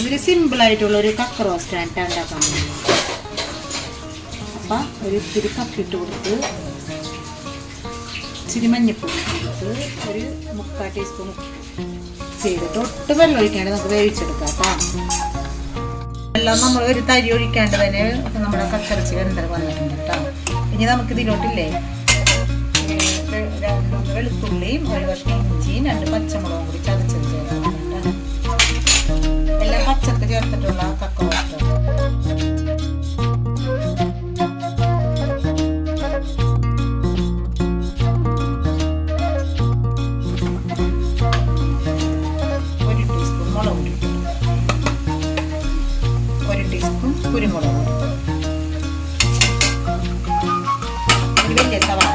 സിമ്പിളായിട്ടുള്ള ഒരു കക്ക റോസ്റ്റ് ആയിട്ട് ഉണ്ടാക്കാൻ പോകുന്നത്. അപ്പം ഒരു ഇത്തിരി കക്കിട്ട് കൊടുത്ത് ഇച്ചിരി മഞ്ഞപ്പൊടി കൊടുത്ത് ഒരു മുക്കാൽ ടീസ്പൂൺ ചെയ്തിട്ട് ഒട്ടും വെള്ളം ഒഴിക്കാണ്ട് നമുക്ക് വേവിച്ചെടുക്കാം കേട്ടോ. എല്ലാം നമ്മൾ ഒരു തരി ഒഴിക്കാണ്ട് തന്നെ നമ്മുടെ കക്കറച്ചി വെന്തൽ വന്നിട്ടുണ്ട് കേട്ടോ. ഇനി നമുക്ക് ഇതിലോട്ടില്ലേ? വെളുത്തുള്ളിയും ഒരു കഷ്ണം ഇഞ്ചിയും രണ്ട് പച്ചമുളകും കൂടി കുരുമുളക്. വലിയ സവാള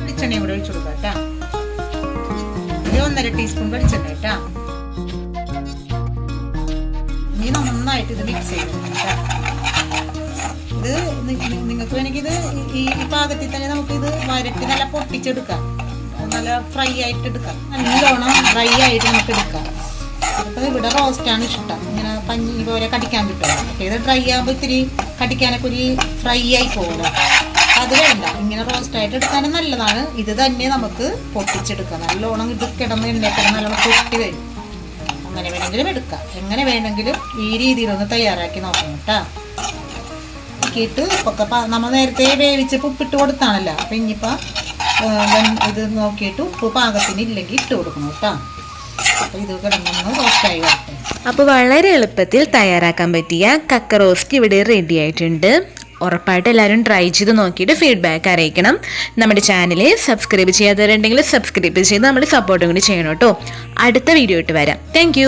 വെളിച്ചെണ്ണയും കൂടെ ഒഴിച്ചു കൊടുക്കാം കേട്ടോ. ഒരു ഒന്നര ടീസ്പൂൺ വെളിച്ചെണ്ണ കേട്ടാ. നന്നായിട്ട് ഇത് മിക്സ് ചെയ്ത് കേട്ടോ. ഇത് നിങ്ങൾക്ക് വേണമെങ്കിൽ ഇത് ഈ പാകത്തിൽ തന്നെ നമുക്ക് ഇത് വരട്ടി നല്ല പൊട്ടിച്ചെടുക്കാം. നല്ല ഫ്രൈ ആയിട്ട് എടുക്കാം. നല്ലോണം ഡ്രൈ ആയിട്ട് നമുക്ക് എടുക്കാം. ഇപ്പം ഇവിടെ റോസ്റ്റാണ് ഇഷ്ടം. ഇങ്ങനെ പഞ്ഞി പോലെ കടിക്കാൻ കിട്ടും. ഇത് ഡ്രൈ ആകുമ്പോൾ ഇത്തിരി കടിക്കാനൊക്കെ ഒരു ഫ്രൈ ആയി പോകുമല്ലോ അത് വേണ്ട. ഇങ്ങനെ റോസ്റ്റ് ആയിട്ട് എടുക്കാനും നല്ലതാണ്. ഇത് തന്നെ നമുക്ക് പൊട്ടിച്ചെടുക്കാം. നല്ലോണം ഇത് കിടന്ന് എണ്ണയൊക്കെ നല്ലോണം പൊട്ടി വരും. അങ്ങനെ വേണമെങ്കിലും എടുക്കാം. എങ്ങനെ വേണമെങ്കിലും ഈ രീതിയിലൊന്ന് തയ്യാറാക്കി നോക്കണം കേട്ടോ. ആക്കിയിട്ട് ഒക്കെ നമ്മൾ നേരത്തെ വേവിച്ചപ്പോൾ ഉപ്പിട്ട് കൊടുത്താണല്ലോ. അപ്പം ഇനിയിപ്പോൾ ഇത് നോക്കിയിട്ട് ഉപ്പ് പാകത്തിന് ഇല്ലെങ്കിൽ ഇട്ട് കൊടുക്കണം കേട്ടോ. അപ്പം ഇത് കിടന്നൊന്ന് റോസ്റ്റായി വരട്ടെ. അപ്പോൾ വളരെ എളുപ്പത്തിൽ തയ്യാറാക്കാൻ പറ്റിയ കക്ക റോസ്റ്റ് ഇവിടെ റെഡി ആയിട്ടുണ്ട്. ഉറപ്പായിട്ട് എല്ലാവരും ട്രൈ ചെയ്ത് നോക്കിയിട്ട് ഫീഡ്ബാക്ക് അറിയിക്കണം. നമ്മുടെ ചാനൽ സബ്സ്ക്രൈബ് ചെയ്യാത്തവരുണ്ടെങ്കിൽ സബ്സ്ക്രൈബ് ചെയ്ത് നമ്മൾ സപ്പോർട്ടും കൂടി ചെയ്യണം കേട്ടോ. അടുത്ത വീഡിയോ ഇട്ട് വരാം. താങ്ക്